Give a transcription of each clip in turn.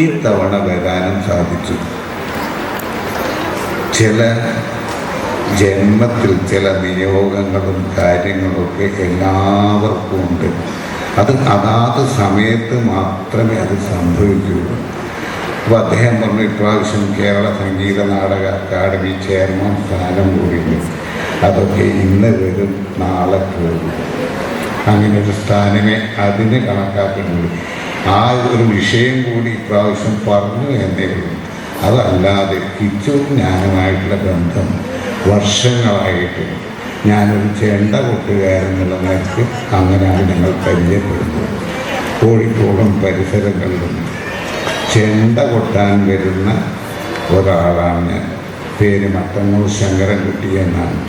ഈ തവണ വരാനും സാധിച്ചു. ചില ജന്മത്തിൽ ചില നിയോഗങ്ങളും കാര്യങ്ങളൊക്കെ എല്ലാവർക്കും ഉണ്ട്. അത് അതാത് സമയത്ത് മാത്രമേ അത് സംഭവിക്കുകയുള്ളൂ. അപ്പോൾ അദ്ദേഹം പറഞ്ഞു ഇപ്രാവശ്യം കേരള സംഗീത നാടക അക്കാദമി ചെയർമാൻ സ്ഥാനം കൂടിയുണ്ട് അതൊക്കെ ഇന്ന് വരും നാളെ പോകും അങ്ങനെ ഒരു സ്ഥാനമേ അതിന് കണക്കാക്കുന്നുള്ളൂ ആ ഒരു വിഷയം കൂടി ഇപ്രാവശ്യം പറഞ്ഞു എന്നേ ഉള്ളൂ. അതല്ലാതെ കിച്ചുവും ഞാനുമായിട്ടുള്ള ബന്ധം വർഷങ്ങളായിട്ട് ഞാനൊരു ചെണ്ട കൊട്ടുകാരെന്നുള്ള നിലയ്ക്ക് അങ്ങനെയാണ് ഞങ്ങൾ പരിചയപ്പെടുന്നത്. കോഴിക്കോടും പരിസരങ്ങളിലും ചെണ്ട കൊട്ടാൻ വരുന്ന ഒരാളാണ് ഞാൻ. പേര് മട്ടന്നൂർ ശങ്കരൻകുട്ടി എന്നാണ്.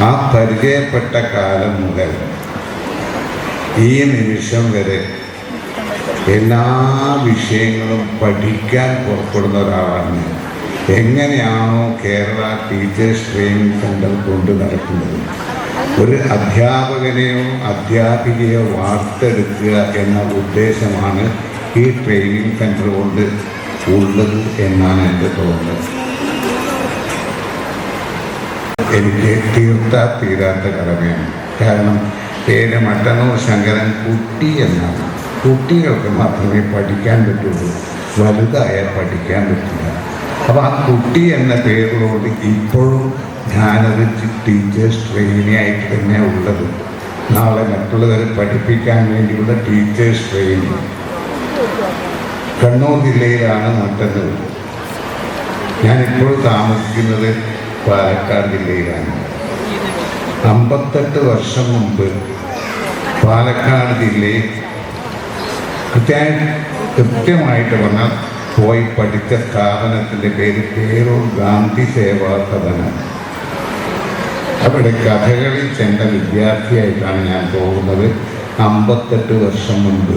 ആ പരിചയപ്പെട്ട കാലം മുതൽ ഈ നിമിഷം വരെ എല്ലാ വിഷയങ്ങളും പഠിക്കാൻ പുറപ്പെടുന്ന ഒരാളാണ് ഞാൻ. എങ്ങനെയാണോ കേരള ടീച്ചേഴ്സ് ട്രെയിനിങ് സെന്റർ കൊണ്ട് നടക്കുന്നത്. ഒരു അധ്യാപകനെയോ അധ്യാപികയോ വാർത്തെടുക്കുക എന്ന ഉദ്ദേശമാണ് ഈ ട്രെയിനിങ് സെന്റർ കൊണ്ട് ഉള്ളത് എന്നാണ് എന്റെ തോന്നുന്നത് എനിക്ക് തീർത്താ തീരാത്ത കടമയാണ്. കാരണം പേര് മട്ടന്നൂർ ശങ്കരൻ കുട്ടി എന്നാണ്. കുട്ടികൾക്ക് മാത്രമേ പഠിക്കാൻ പറ്റുള്ളൂ. വലുതായാൽ പഠിക്കാൻ പറ്റില്ല. അപ്പോൾ ആ കുട്ടി എന്ന പേരിലോട് ഇപ്പോഴും ഞാനൊരു ടീച്ചേഴ്സ് ട്രെയിനി ആയിട്ട് തന്നെ ഉള്ളത്. നാളെ മറ്റുള്ളവരെ പഠിപ്പിക്കാൻ വേണ്ടിയുള്ള ടീച്ചേഴ്സ് ട്രെയിനിങ് കണ്ണൂർ ജില്ലയിലാണ് നട്ടത് ഞാനിപ്പോൾ താമസിക്കുന്നത് പാലക്കാട് ജില്ലയിലാണ്. അമ്പത്തെട്ട് വർഷം മുമ്പ് പാലക്കാട് ജില്ലയിൽ കൃത്യമായി കൃത്യമായിട്ട് പറഞ്ഞാൽ പോയി പഠിച്ച സ്ഥാപനത്തിന്റെ പേര് പേരൂർ ഗാന്ധി സേവാ സദനം അവിടെ കഥകളിൽ ചെണ്ട വിദ്യാർത്ഥിയായിട്ടാണ് ഞാൻ പോകുന്നത് അമ്പത്തെട്ട് വർഷം മുൻപ്.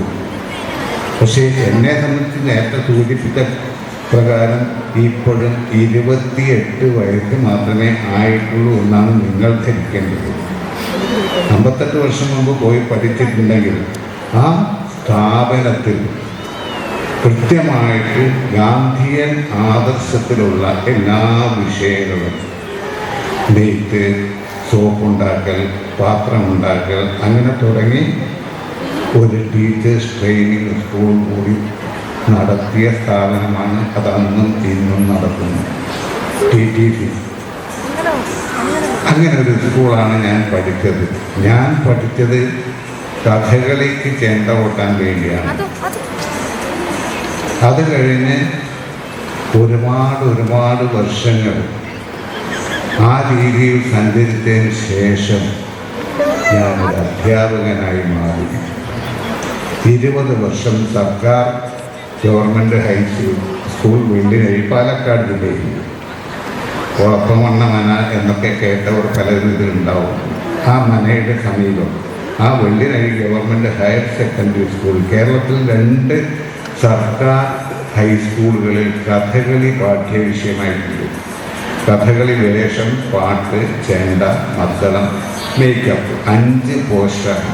പക്ഷേ എന്നെ സംബന്ധിച്ച് നേരത്തെ സൂചിപ്പിച്ച പ്രകാരം ഇപ്പോഴും ഇരുപത്തിയെട്ട് വയസ്സ് മാത്രമേ ആയിട്ടുള്ളൂ എന്നാണ് നിങ്ങൾ ധരിക്കേണ്ടത്. അമ്പത്തെട്ട് വർഷം മുമ്പ് പോയി പഠിച്ചിട്ടുണ്ടെങ്കിൽ ആ സ്ഥാപനത്തിൽ കൃത്യമായിട്ട് ഗാന്ധിയൻ ആദർശത്തിലുള്ള എല്ലാ വിഷയങ്ങളും നെയ്ത്ത് സോപ്പുണ്ടാക്കൽ പാത്രമുണ്ടാക്കൽ അങ്ങനെ തുടങ്ങി ഒരു ടീച്ചേഴ്സ് ട്രെയിനിങ് സ്കൂൾ കൂടി നടത്തിയ സ്ഥാപനമാണ് അതന്നും ഇന്നും നടക്കുന്നത് ടി ടി സി അങ്ങനെ ഒരു സ്കൂളാണ് ഞാൻ പഠിച്ചത്. ഞാൻ പഠിച്ചത് കഥകളിക്ക് ചെണ്ട കൊട്ടാൻ വേണ്ടിയാണ്. അത് കഴിഞ്ഞ് ഒരുപാട് ഒരുപാട് വർഷങ്ങൾ ആ രീതിയിൽ സഞ്ചരിച്ചതിന് ശേഷം ഞാനൊരു അധ്യാപകനായി മാറി. ഇരുപത് വർഷം സർക്കാർ government high school school Vellinezhi Palakkad ജില്ലയിൽ. ഉറപ്പമണ്ണ മന എന്നൊക്കെ കേട്ടവർ പലരും ഇതിലുണ്ടാവും. ആ മനയുടെ സമീപം ആ Vellinezhi government higher secondary school. കേരളത്തിൽ രണ്ട് സർക്കാർ ഹൈസ്കൂളുകളിൽ കഥകളി പാഠ്യവിഷയമായിട്ടുണ്ട്. കഥകളി വേഷം പാട്ട് ചേണ്ട മദ്ദളം മേക്കപ്പ് അഞ്ച് പോസ്റ്റാണ്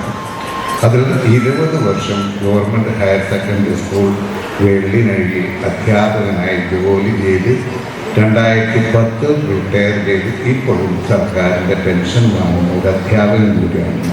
അതിൽ ഇരുപത് വർഷം ഗവൺമെന്റ് ഹയർ സെക്കൻഡറി സ്കൂൾ വെള്ളിനഴിയിൽ അധ്യാപകനായി ജോലി ചെയ്ത് രണ്ടായിരത്തി പത്ത് റിട്ടയർ ചെയ്ത് ഇപ്പോഴും സർക്കാരിന്റെ പെൻഷൻ വാങ്ങുന്ന ഒരു അധ്യാപകൻ കൂടിയാണ്.